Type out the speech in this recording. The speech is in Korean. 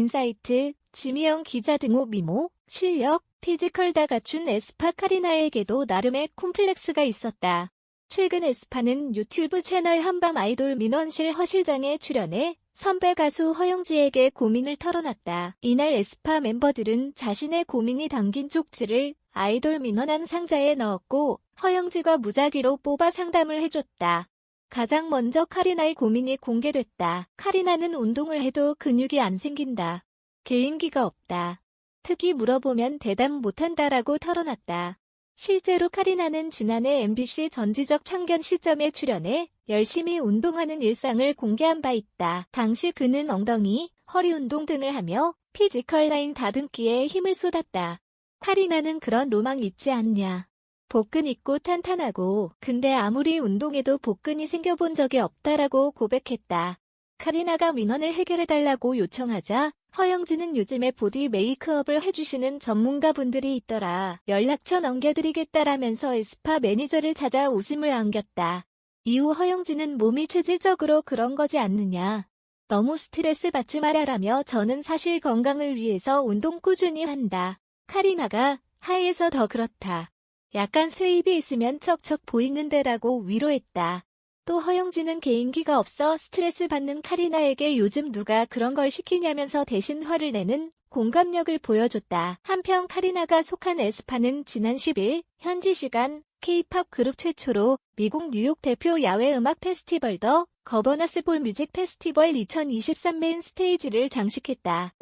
인사이트, 지미영 기자 등호 미모, 실력, 피지컬 다 갖춘 에스파 카리나에게도 나름의 콤플렉스가 있었다. 최근 에스파는 유튜브 채널 한밤 아이돌 민원실 허실장에 출연해 선배 가수 허영지에게 고민을 털어놨다. 이날 에스파 멤버들은 자신의 고민이 담긴 쪽지를 아이돌 민원함 상자에 넣었고 허영지가 무작위로 뽑아 상담을 해줬다. 가장 먼저 카리나의 고민이 공개됐다. 카리나는 운동을 해도 근육이 안 생긴다. 개인기가 없다. 특히 물어보면 대답 못한다라고 털어놨다. 실제로 카리나는 지난해 MBC 전지적 참견 시점에 출연해 열심히 운동하는 일상을 공개한 바 있다. 당시 그는 엉덩이, 허리 운동 등을 하며 피지컬 라인 다듬기에 힘을 쏟았다. 카리나는 그런 로망 있지 않냐. 복근 있고 탄탄하고 근데 아무리 운동해도 복근이 생겨본 적이 없다라고 고백했다. 카리나가 민원을 해결해달라고 요청하자 허영진은 요즘에 보디 메이크업을 해주시는 전문가분들이 있더라. 연락처 넘겨드리겠다라면서 에스파 매니저를 찾아 웃음을 안겼다. 이후 허영진은 몸이 체질적으로 그런 거지 않느냐. 너무 스트레스 받지 말아라며 저는 사실 건강을 위해서 운동 꾸준히 한다. 카리나가 하에서 더 그렇다. 약간 수입이 있으면 척척 보이는데라고 위로했다. 또 허영진은 개인기가 없어 스트레스 받는 카리나에게 요즘 누가 그런 걸 시키냐면서 대신 화를 내는 공감력을 보여줬다. 한편 카리나가 속한 에스파는 지난 10일 현지 시간 K-팝 그룹 최초로 미국 뉴욕 대표 야외 음악 페스티벌 더 거버너스 볼 뮤직 페스티벌 2023 메인 스테이지를 장식했다.